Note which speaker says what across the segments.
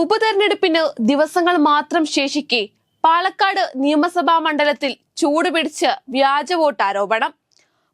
Speaker 1: ഉപതെരഞ്ഞെടുപ്പിന് ദിവസങ്ങൾ മാത്രം ശേഷിക്കെ പാലക്കാട് നിയമസഭാ മണ്ഡലത്തിൽ ചൂടുപിടിച്ച് വ്യാജ വോട്ട് ആരോപണം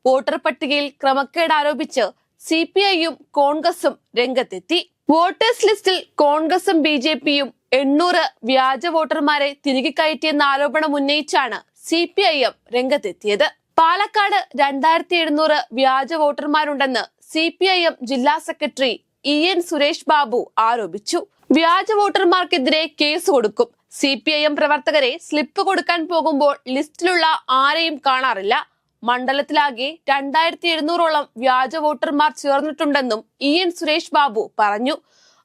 Speaker 1: വോട്ടർ പട്ടികയിൽ ക്രമക്കേട് ആരോപിച്ച് സി പി ഐയും കോൺഗ്രസും രംഗത്തെത്തി. വോട്ടേഴ്സ് ലിസ്റ്റിൽ കോൺഗ്രസും ബി ജെ പിയും എണ്ണൂറ് വ്യാജ വോട്ടർമാരെ തിരികെ കയറ്റിയെന്ന ആരോപണം ഉന്നയിച്ചാണ് സി പി ഐ എം രംഗത്തെത്തിയത്. പാലക്കാട് രണ്ടായിരത്തി എഴുന്നൂറ് വ്യാജ വോട്ടർമാരുണ്ടെന്ന് സി പി ഐ എം ജില്ലാ secretary E N Suresh Babu ആരോപിച്ചു. വ്യാജ വോട്ടർമാർക്കെതിരെ കേസ് കൊടുക്കും. സി പി ഐ എം പ്രവർത്തകരെ സ്ലിപ്പ് കൊടുക്കാൻ പോകുമ്പോൾ ലിസ്റ്റിലുള്ള ആരെയും കാണാറില്ല. മണ്ഡലത്തിലാകെ രണ്ടായിരത്തി എഴുന്നൂറോളം വ്യാജ വോട്ടർമാർ ചേർന്നിട്ടുണ്ടെന്നും ഇ എൻ സുരേഷ് ബാബു പറഞ്ഞു.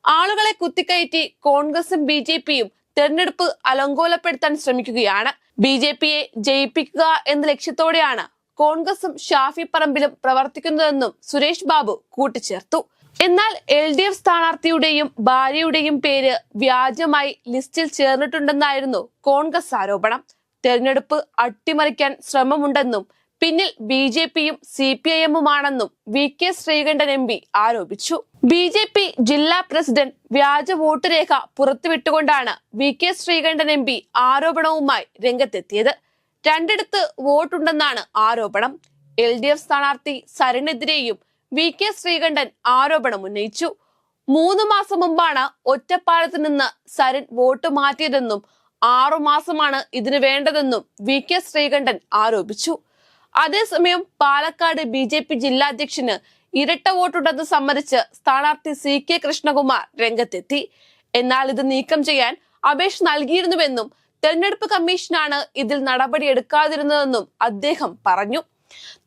Speaker 1: ആളുകളെ കുത്തിക്കയറ്റി കോൺഗ്രസും ബി ജെ പിയും തെരഞ്ഞെടുപ്പ് അലങ്കോലപ്പെടുത്താൻ ശ്രമിക്കുകയാണ്. ബി ജെ പിയെ ജയിപ്പിക്കുക എന്ന ലക്ഷ്യത്തോടെയാണ് കോൺഗ്രസും ഷാഫി പറമ്പിലും പ്രവർത്തിക്കുന്നതെന്നും സുരേഷ് ബാബു കൂട്ടിച്ചേർത്തു. എന്നാൽ എൽ ഡി എഫ് സ്ഥാനാർത്ഥിയുടെയും ഭാര്യയുടെയും പേര് വ്യാജമായി ലിസ്റ്റിൽ ചേർന്നിട്ടുണ്ടെന്നായിരുന്നു കോൺഗ്രസ് ആരോപണം. തെരഞ്ഞെടുപ്പ് അട്ടിമറിക്കാൻ ശ്രമമുണ്ടെന്നും പിന്നിൽ ബി ജെ പിയും C P I എമ്മുമാണെന്നും V K Sreekandan M P ആരോപിച്ചു. ബി ജെ പി ജില്ലാ പ്രസിഡന്റ് വ്യാജ വോട്ട് രേഖ പുറത്തുവിട്ടുകൊണ്ടാണ് V K Sreekandan M P ആരോപണവുമായി രംഗത്തെത്തിയത്. രണ്ടിടത്ത് വോട്ടുണ്ടെന്നാണ് ആരോപണം. എൽ ഡി എഫ് സ്ഥാനാർത്ഥി സരണെതിരെയും വി കെ ശ്രീകണ്ഠൻ ആരോപണം ഉന്നയിച്ചു. മൂന്ന് മാസം മുമ്പാണ് ഒറ്റപ്പാലത്ത് നിന്ന് സരൺ വോട്ട് മാറ്റിയതെന്നും ആറുമാസമാണ് ഇതിന് വേണ്ടതെന്നും വി കെ ശ്രീകണ്ഠൻ ആരോപിച്ചു. അതേസമയം പാലക്കാട് ബി ജെ പി ജില്ലാധ്യക്ഷന് ഇരട്ട വോട്ടുണ്ടെന്ന് സമ്മതിച്ച് സ്ഥാനാർത്ഥി സി കെ കൃഷ്ണകുമാർ രംഗത്തെത്തി. എന്നാൽ ഇത് നീക്കം ചെയ്യാൻ അപേക്ഷ നൽകിയിരുന്നുവെന്നും തെരഞ്ഞെടുപ്പ് കമ്മീഷനാണ് ഇതിൽ നടപടി എടുക്കാതിരുന്നതെന്നും അദ്ദേഹം പറഞ്ഞു.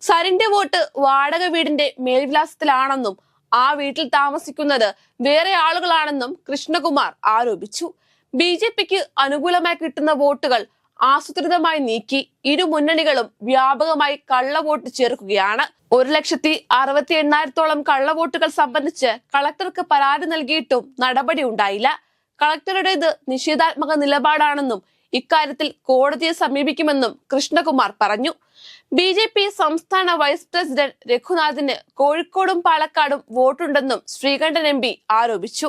Speaker 1: സരിന്റെ വോട്ട് വാടക വീടിന്റെ മേൽവിലാസത്തിലാണെന്നും ആ വീട്ടിൽ താമസിക്കുന്നത് വേറെ ആളുകളാണെന്നും കൃഷ്ണകുമാർ ആരോപിച്ചു. ബി ജെ പിക്ക് അനുകൂലമായി കിട്ടുന്ന വോട്ടുകൾ ആസൂത്രിതമായി നീക്കി ഇരു മുന്നണികളും വ്യാപകമായി കള്ളവോട്ട് ചേർക്കുകയാണ്. ഒരു ലക്ഷത്തി അറുപത്തി എണ്ണായിരത്തോളം കള്ളവോട്ടുകൾ സംബന്ധിച്ച് കളക്ടർക്ക് പരാതി നൽകിയിട്ടും നടപടി ഉണ്ടായില്ല. കളക്ടറുടേത് നിഷേധാത്മക നിലപാടാണെന്നും ഇക്കാര്യത്തിൽ കോടതിയെ സമീപിക്കുമെന്നും കൃഷ്ണകുമാർ പറഞ്ഞു. ബി ജെ പി സംസ്ഥാന വൈസ് പ്രസിഡന്റ് രഘുനാഥിന് കോഴിക്കോടും പാലക്കാടും വോട്ടുണ്ടെന്നും ശ്രീകണ്ഠൻ എം പി ആരോപിച്ചു.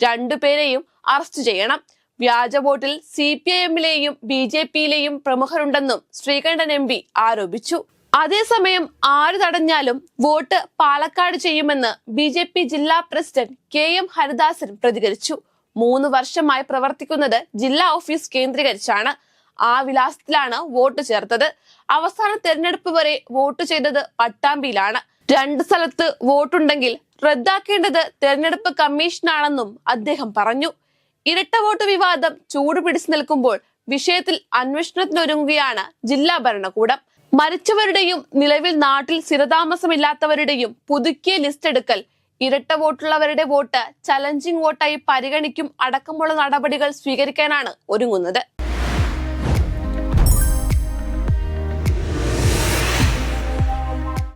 Speaker 1: രണ്ടുപേരെയും അറസ്റ്റ് ചെയ്യണം. വ്യാജ വോട്ടിൽ സി പി ഐ എമ്മിലെയും ബി ജെ പിയിലെയും പ്രമുഖരുണ്ടെന്നും ശ്രീകണ്ഠൻ എം പി ആരോപിച്ചു. അതേസമയം ആര് തടഞ്ഞാലും വോട്ട് പാലക്കാട് ചെയ്യുമെന്ന് ബി ജെ പി ജില്ലാ പ്രസിഡന്റ് കെ എം ഹരിദാസൻ പ്രതികരിച്ചു. മൂന്ന് വർഷമായി പ്രവർത്തിക്കുന്നത് ജില്ലാ ഓഫീസ് കേന്ദ്രീകരിച്ചാണ്. ആ വിലാസത്തിലാണ് വോട്ട് ചേർത്തത്. അവസാന തെരഞ്ഞെടുപ്പ് വരെ വോട്ട് ചെയ്തത് പട്ടാമ്പിയിലാണ്. രണ്ട് സ്ഥലത്ത് വോട്ടുണ്ടെങ്കിൽ റദ്ദാക്കേണ്ടത് തെരഞ്ഞെടുപ്പ് കമ്മീഷനാണെന്നും അദ്ദേഹം പറഞ്ഞു. ഇരട്ട വോട്ട് വിവാദം ചൂടുപിടിച്ചു നിൽക്കുമ്പോൾ വിഷയത്തിൽ അന്വേഷണത്തിനൊരുങ്ങുകയാണ് ജില്ലാ ഭരണകൂടം. മരിച്ചവരുടെയും നിലവിൽ നാട്ടിൽ സ്ഥിരതാമസമില്ലാത്തവരുടെയും പുതുക്കിയ ലിസ്റ്റ് എടുക്കൽ ഇരട്ട വോട്ടുള്ളവരുടെ വോട്ട് ചലഞ്ചിങ് വോട്ടായി പരിഗണിക്കും അടക്കമുള്ള നടപടികൾ സ്വീകരിക്കാനാണ് ഒരുങ്ങുന്നത്.